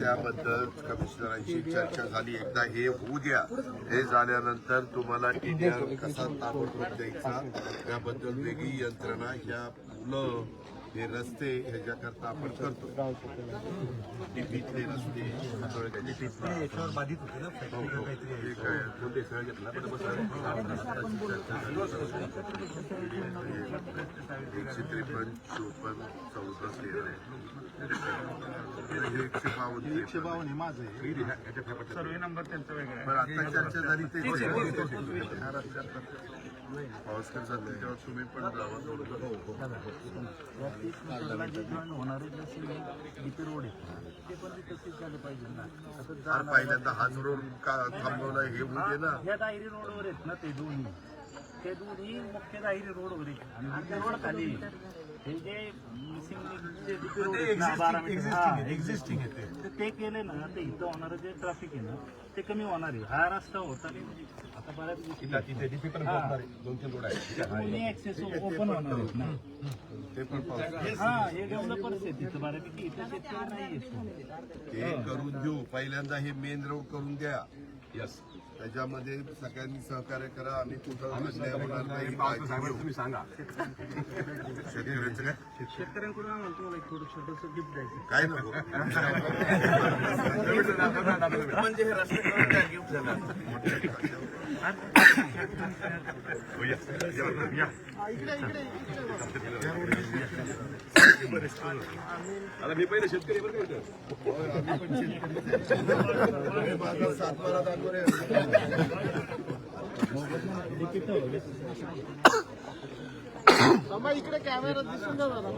त्याबद्दल कमिशनरांशी चर्चा झाली. एकदा हे होऊ द्या. हे झाल्यानंतर तुम्हाला टीडीआर कसा ताबडतोब द्यायचा त्याबद्दल वेगळी यंत्रणा ह्या मुलं हे रस्ते ह्याच्याकरता आपण करतो. टीपीतले रस्ते हातोळ्याचे याच्यावर बाधित होते ना? हो, हो. आहे. देसाई घेतला, एकशे त्रेपन्न चोपन्न चौदा तेरा हे एकशे बावन्न एकशे बावन्न माझं सर्वे नंबर त्यांचा वेगळा आहे. आता चर्चा झाली ते तुम्ही पण जावा थोडं होणारे जसे डीपी रोड आहेत ते पण ते तसेच झालं पाहिजे ना. पहिल्यांदा हाच रोड का थांबवला हे होऊ दे ना. ह्या दायरी रोडवर आहेत ना ते दोन्ही. ते दोन्ही मुख्य दायरी रोडवर आहेत आणि डीपी रोड खाली हे जे मिसिंग रोड हा, एक्झिस्टिंग येते तर ते केले ना ते इथं होणारं जे ट्रॅफिक आहे ना ते कमी होणार आहे. हा रस्ता होता नाही आता बऱ्याच गोष्टी हा. रोड ऍक्सेस ओपन होणार आहेत ना. ते हा हे डेव्हलपर्स आहे तिथं बऱ्यापैकी. इथं शेतकरी नाही येत हे करून देऊ. पहिल्यांदा हे मेन रोड करून द्या यस त्याच्यामध्ये सगळ्यांनी सहकार्य करा आम्ही कुठं सांगा शेतकऱ्यांचं काय? नको म्हणजे हे आता मी पहिले शेतकरी बरं का इथं. माझा सातबारा दाखव रे इकडे कॅमेरा दिसून द्या जरा.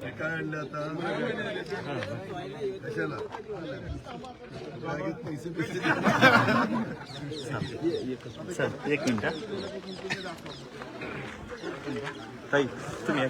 काय आणलं आता कशाला? पैसे पैसे एक मिनिट ताई तुम्ही